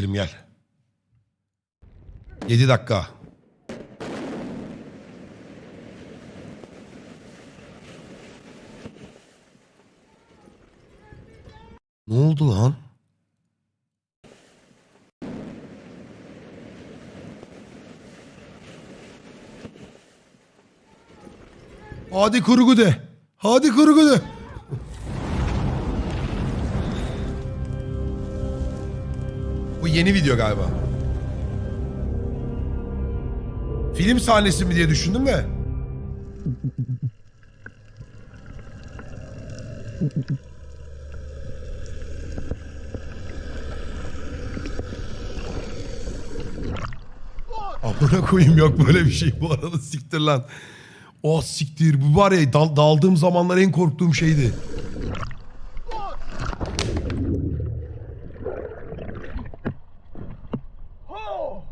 Kerim gel. 7 dakika. Ne oldu lan? Hadi kurgu de. Hadi kurgu de. Yeni video galiba. Film sahnesi mi diye düşündüm de. Amına koyayım yok böyle bir şey bu arada siktir lan. O siktir bu var ya dal- daldığım zamanlar en korktuğum şeydi. Oh!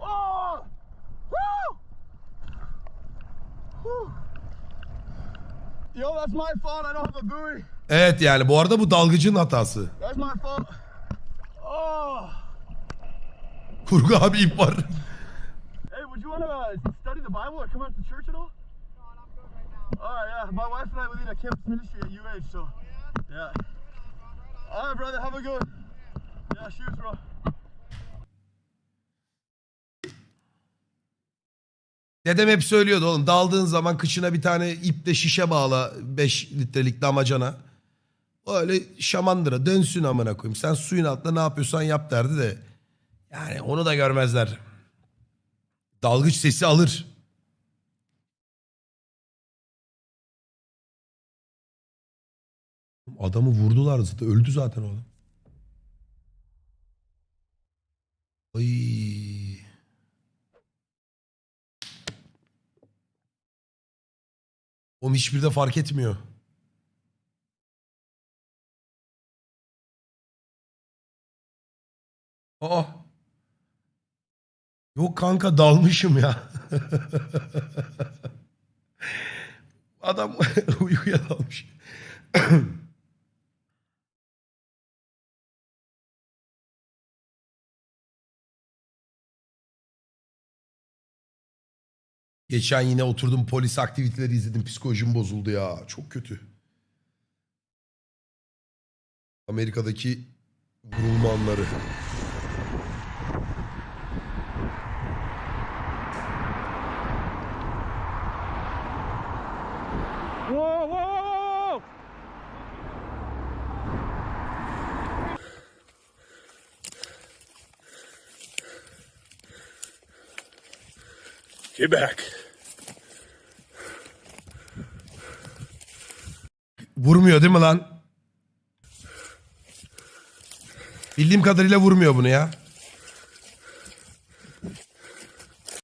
Oh! Woo! Whew. Yo, that's my fault. I don't have a buoy. Evet yani bu arada bu dalgıcının hatası. That's my fault. Oh! Kurgu abi ip var. Hey, would you want to uh, study the Bible or come out to church at all? Right, yeah. My wife and I we lead a campus ministry at UH, so yeah. All right, brother. Have a good. Yeah, shoes, bro. Dedem hep söylüyordu oğlum daldığın zaman kıçına bir tane iple şişe bağla 5 litrelik damacana. Öyle şamandıra dönsün amına koyayım. Sen suyun altında ne yapıyorsan yap derdi de. Yani onu da görmezler. Dalgıç sesi alır. Adamı vurdular zaten. Öldü zaten oğlum. Ay. Oğlum hiçbiri de fark etmiyor. Aa. Yok kanka dalmışım ya. Adam uykuya dalmış. Geçen yine oturdum polis aktiviteleri izledim. Psikolojim bozuldu ya. Çok kötü. Amerika'daki vurulma anları. Whoa, whoa, whoa, whoa! Get back. Vurmuyor değil mi lan? Bildiğim kadarıyla vurmuyor bunu ya.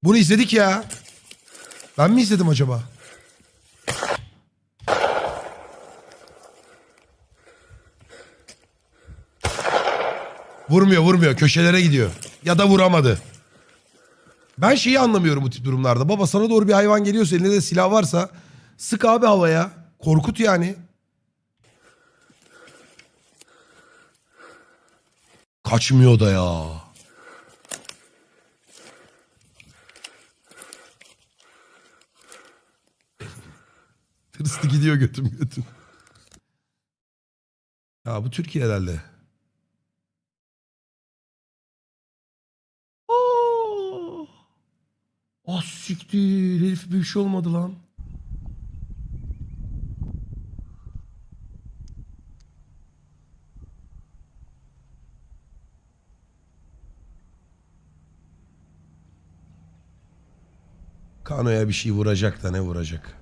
Bunu izledik ya. Ben mi izledim acaba? Vurmuyor vurmuyor köşelere gidiyor. Ya da vuramadı. Ben şeyi anlamıyorum bu tip durumlarda. Baba sana doğru bir hayvan geliyorsa elinde de silah varsa sık abi havaya. Korkut yani. Kaçmıyor da ya. Tırstı gidiyor götüm götüm. Ya bu Türkiye herhalde. Aa! Ah siktir. Herif bir şey olmadı lan. Kanoya bir şey vuracak da ne vuracak?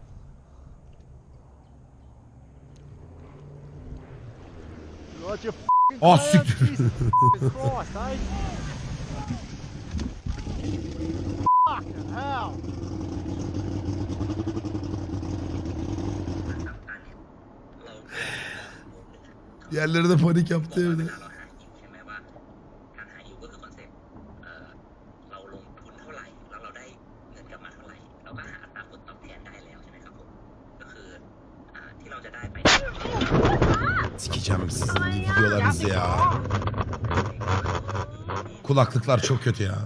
Ah siktir. Diğerleri de panik yaptı evde. Sikeceğim sizin videolarınızı ya. Kulaklıklar çok kötü ya.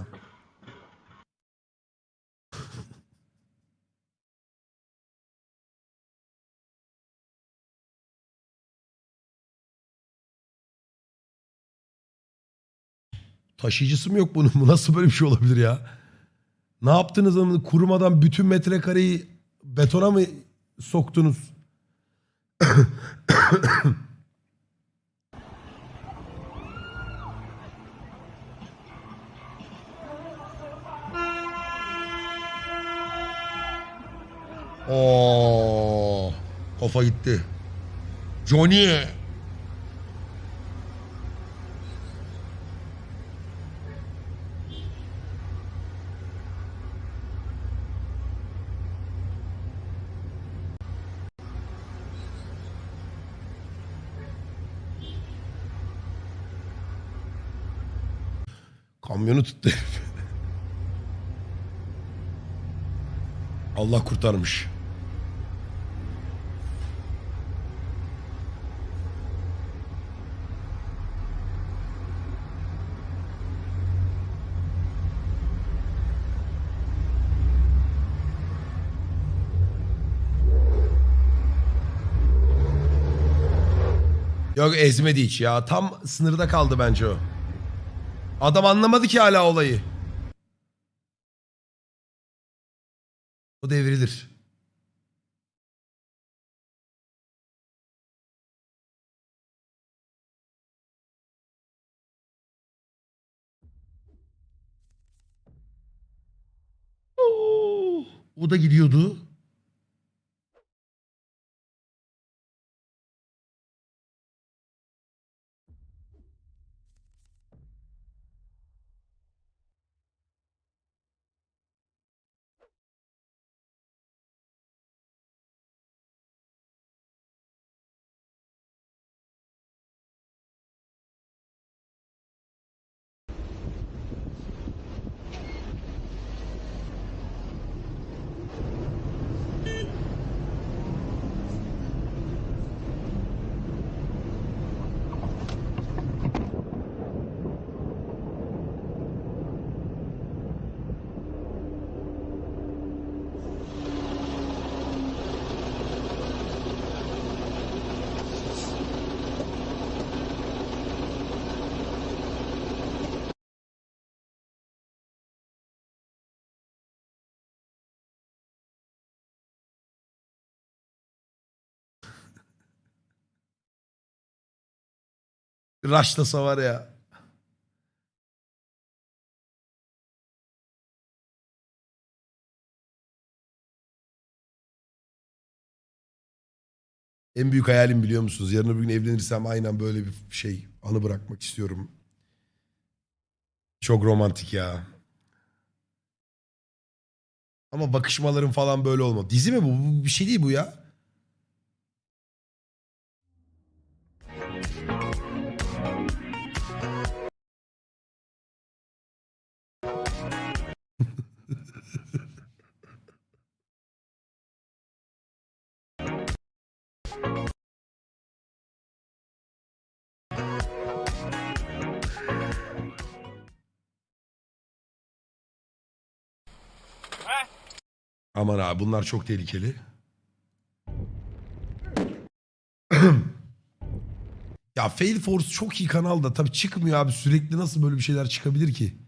Taşıyıcısı mı yok bunun? Bu nasıl böyle bir şey olabilir ya? Ne yaptınız ama kurumadan bütün metrekareyi betona mı soktunuz? Oo, kafa gitti. Johnny. Kamyonu tuttu. Allah kurtarmış. Yok ezmedi hiç ya. Tam sınırda kaldı bence o. Adam anlamadı ki hala olayı. O devrilir. O da gidiyordu. Raşlasa var ya. En büyük hayalim biliyor musunuz? Yarın öbür gün evlenirsem aynen böyle bir şey anı bırakmak istiyorum. Çok romantik ya. Ama bakışmaların falan böyle olmadı. Dizi mi bu? Bu bir şey değil bu ya. Aman abi bunlar çok tehlikeli. ya Fail Force çok iyi kanalda tabii çıkmıyor abi sürekli nasıl böyle bir şeyler çıkabilir ki?